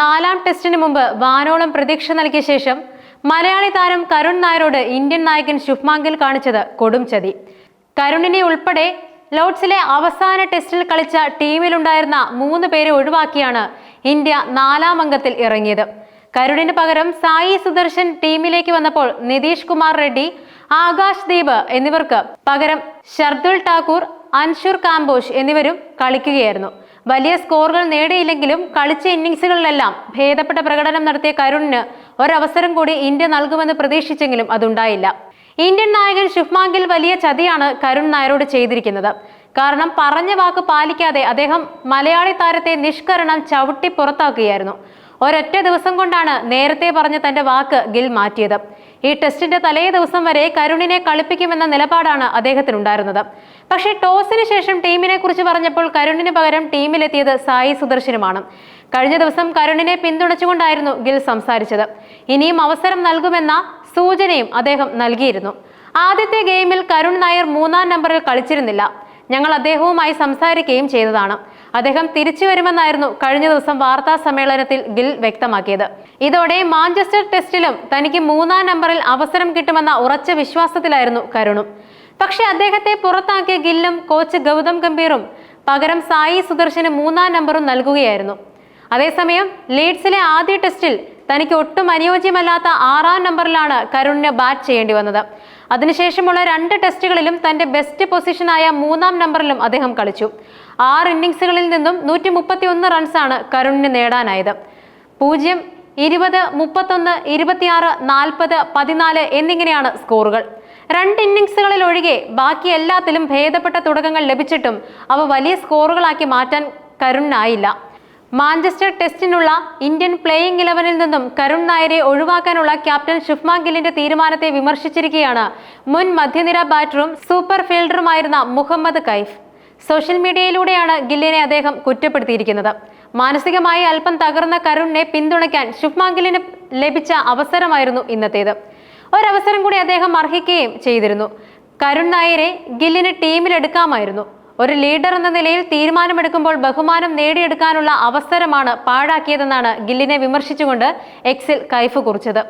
നാലാം ടെസ്റ്റിന് മുമ്പ് വാനോളം പ്രതീക്ഷ നൽകിയ ശേഷം മലയാളി താരം കരുൺ നായരോട് ഇന്ത്യൻ നായകൻ ശുഭ്മാങ്കിൽ കാണിച്ചത് കൊടും ചതി. കരുണിനെ ഉൾപ്പെടെ ലോഡ്സിലെ അവസാന ടെസ്റ്റിൽ കളിച്ച ടീമിലുണ്ടായിരുന്ന മൂന്ന് പേരെ ഒഴിവാക്കിയാണ് ഇന്ത്യ നാലാം അംഗത്തിൽ ഇറങ്ങിയത്. കരുണിന് പകരം സായി സുദർശൻ ടീമിലേക്ക് വന്നപ്പോൾ നിതീഷ് കുമാർ റെഡ്ഡി ആകാശ് ദീപ് എന്നിവർക്ക് പകരം ഷർദുൽ ഠാക്കൂർ അൻഷുർ കാംബോഷ് എന്നിവരും കളിക്കുകയായിരുന്നു. വലിയ സ്കോറുകൾ നേടിയില്ലെങ്കിലും കളിച്ച ഇന്നിങ്സുകളിലെല്ലാം ഭേദപ്പെട്ട പ്രകടനം നടത്തിയ കരുണിന് ഒരവസരം കൂടി ഇന്ത്യ നൽകുമെന്ന് പ്രതീക്ഷിച്ചെങ്കിലും അതുണ്ടായില്ല. ഇന്ത്യൻ നായകൻ ഷുഫ്മാങ്കിൽ വലിയ ചതിയാണ് കരുൺ നായരോട് ചെയ്തിരിക്കുന്നത്. കാരണം പറഞ്ഞ വാക്ക് പാലിക്കാതെ അദ്ദേഹം മലയാളി താരത്തെ നിഷ്കരണം ചവിട്ടി പുറത്താക്കുകയായിരുന്നു. ഒരൊറ്റ ദിവസം കൊണ്ടാണ് നേരത്തെ പറഞ്ഞ തന്റെ വാക്ക് ഗിൽ മാറ്റിയത്. ഈ ടെസ്റ്റിന്റെ തലേ ദിവസം വരെ കരുണിനെ കളിപ്പിക്കുമെന്ന നിലപാടാണ് അദ്ദേഹത്തിനുണ്ടായിരുന്നത്. പക്ഷേ ടോസിന് ശേഷം ടീമിനെ കുറിച്ച് പറഞ്ഞപ്പോൾ കരുണിന് പകരം ടീമിലെത്തിയത് സായി സുദർശനുമാണ്. കഴിഞ്ഞ ദിവസം കരുണിനെ പിന്തുണച്ചുകൊണ്ടായിരുന്നു ഗിൽ സംസാരിച്ചത്. ഇനിയും അവസരം നൽകുമെന്ന സൂചനയും അദ്ദേഹം നൽകിയിരുന്നു. ആദ്യത്തെ ഗെയിമിൽ കരുൺ നായർ മൂന്നാം നമ്പറിൽ കളിച്ചിരുന്നില്ല. ഞങ്ങൾ അദ്ദേഹവുമായി സംസാരിക്കുകയും ചെയ്തതാണ്. അദ്ദേഹം തിരിച്ചു വരുമെന്നായിരുന്നു കഴിഞ്ഞ ദിവസം വാർത്താ സമ്മേളനത്തിൽ ഗിൽ വ്യക്തമാക്കിയത്. ഇതോടെ മാഞ്ചസ്റ്റർ ടെസ്റ്റിലും തനിക്ക് മൂന്നാം നമ്പറിൽ അവസരം കിട്ടുമെന്ന ഉറച്ച വിശ്വാസത്തിലായിരുന്നു കരുണും. പക്ഷേ അദ്ദേഹത്തെ പുറത്താക്കിയ ഗില്ലും കോച്ച് ഗൗതം ഗംഭീറും പകരം സായി സുദർശന് മൂന്നാം നമ്പറും നൽകുകയായിരുന്നു. അതേസമയം ലീഡ്സിലെ ആദ്യ ടെസ്റ്റിൽ തനിക്ക് ഒട്ടും അനുയോജ്യമല്ലാത്ത ആറാം നമ്പറിലാണ് കരുണിന് ബാറ്റ് ചെയ്യേണ്ടി വന്നത്. അതിനുശേഷമുള്ള രണ്ട് ടെസ്റ്റുകളിലും തന്റെ ബെസ്റ്റ് പൊസിഷനായ മൂന്നാം നമ്പറിലും അദ്ദേഹം കളിച്ചു. ആറ് ഇന്നിംഗ്സുകളിൽ നിന്നും നൂറ്റി മുപ്പത്തി ഒന്ന് റൺസാണ് കരുണിന് നേടാനായത്. പൂജ്യം ഇരുപത് മുപ്പത്തൊന്ന് ഇരുപത്തിയാറ് നാൽപ്പത് പതിനാല് എന്നിങ്ങനെയാണ് സ്കോറുകൾ രണ്ട് ഇന്നിംഗ്സുകളിൽ ഒഴികെ ബാക്കി എല്ലാത്തിലും ഭേദപ്പെട്ട തുടക്കങ്ങൾ ലഭിച്ചിട്ടും അവ വലിയ സ്കോറുകളാക്കി മാറ്റാൻ കരുണിനായില്ല മാഞ്ചസ്റ്റർ ടെസ്റ്റിനുള്ള ഇന്ത്യൻ പ്ലേയിംഗ് ഇലവനിൽ നിന്നും കരുൺ നായരെ ഒഴിവാക്കാനുള്ള ക്യാപ്റ്റൻ ശുഭ്മാൻ ഗില്ലിന്റെ തീരുമാനത്തെ വിമർശിച്ചിരിക്കുകയാണ്. മുൻ മധ്യനിര ബാറ്ററും സൂപ്പർ ഫീൽഡറുമായിരുന്ന മുഹമ്മദ് കൈഫ്. സോഷ്യൽ മീഡിയയിലൂടെയാണ് ഗില്ലിനെ അദ്ദേഹം കുറ്റപ്പെടുത്തിയിരിക്കുന്നത്. മാനസികമായി അല്പം തകർന്ന കരുണിനെ പിന്തുണയ്ക്കാൻ ശുഭ്മാൻ ഗില്ലിന് ലഭിച്ച അവസരമായിരുന്നു ഇന്നത്തേത്. ഒരവസരം കൂടി അദ്ദേഹം അർഹിക്കുകയും ചെയ്തിരുന്നു. കരുൺ നായരെ ഗില്ലിന് ടീമിലെടുക്കാമായിരുന്നു. ഒരു ലീഡർ എന്ന നിലയിൽ തീരുമാനമെടുക്കുമ്പോൾ ബഹുമാനം നേടിയെടുക്കാനുള്ള അവസരമാണ് പാഴാക്കിയതെന്നാണ് ഗില്ലിനെ വിമർശിച്ചുകൊണ്ട് എക്സിൽ കൈഫ് കുറിച്ചത്.